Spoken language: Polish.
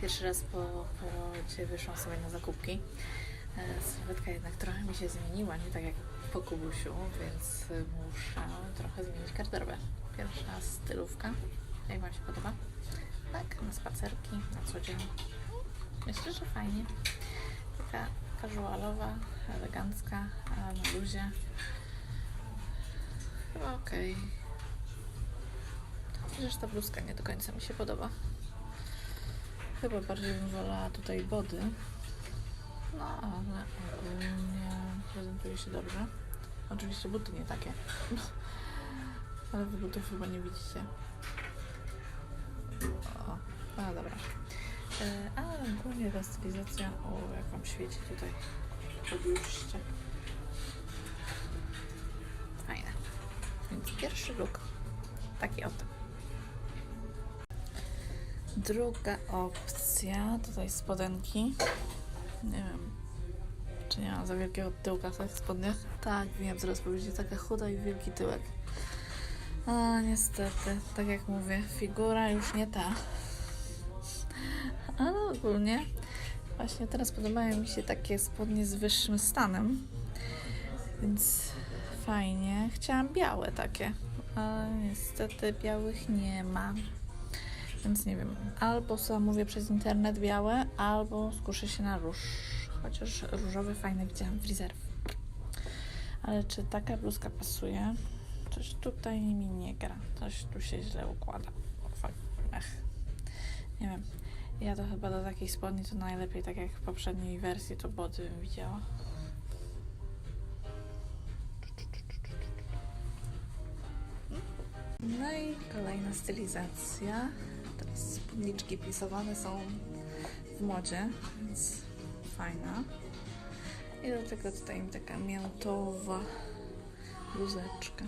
Pierwszy raz po porodzie wyszłam sobie na zakupki. E, Sylwetka jednak trochę mi się zmieniła, nie tak jak po Kubusiu, więc muszę trochę zmienić garderobę. Pierwsza stylówka. Jak Wam się podoba? Tak, na spacerki, na co dzień. Myślę, że fajnie. Taka casualowa, elegancka, na luzie. Chyba okej. Chociaż ta bluzka nie do końca mi się podoba. Chyba bardziej bym wolała tutaj body. No, ale ogólnie prezentuje się dobrze. Oczywiście buty nie takie. Ale wy butów chyba nie widzicie. O, a dobra. E, ale ogólnie ta stylizacja, o jak wam świeci tutaj biuście. Fajne. Więc pierwszy look. Taki oto. Druga opcja, tutaj spodenki. Nie wiem, czy nie mam za wielkiego tyłka w tych spodniach. Tak, wiem, zaraz powiedzieć, taka chuda i wielki tyłek. A niestety, tak jak mówię, figura już nie ta. Ale ogólnie właśnie teraz podobają mi się takie spodnie z wyższym stanem. Więc fajnie. Chciałam białe takie, ale niestety białych nie ma. Więc nie wiem, albo zamówię przez internet białe, albo skuszę się na róż. Chociaż różowy fajny widziałam w rezerw. Ale czy taka bluzka pasuje? Coś tutaj mi nie gra. Coś tu się źle układa. Ech. Nie wiem. Ja to chyba do takiej spodni to najlepiej, tak jak w poprzedniej wersji, to body bym widziała. No i kolejna stylizacja. Teraz spódniczki plisowane są w modzie, więc fajna. I do tego tutaj mi taka miętowa bluzeczka.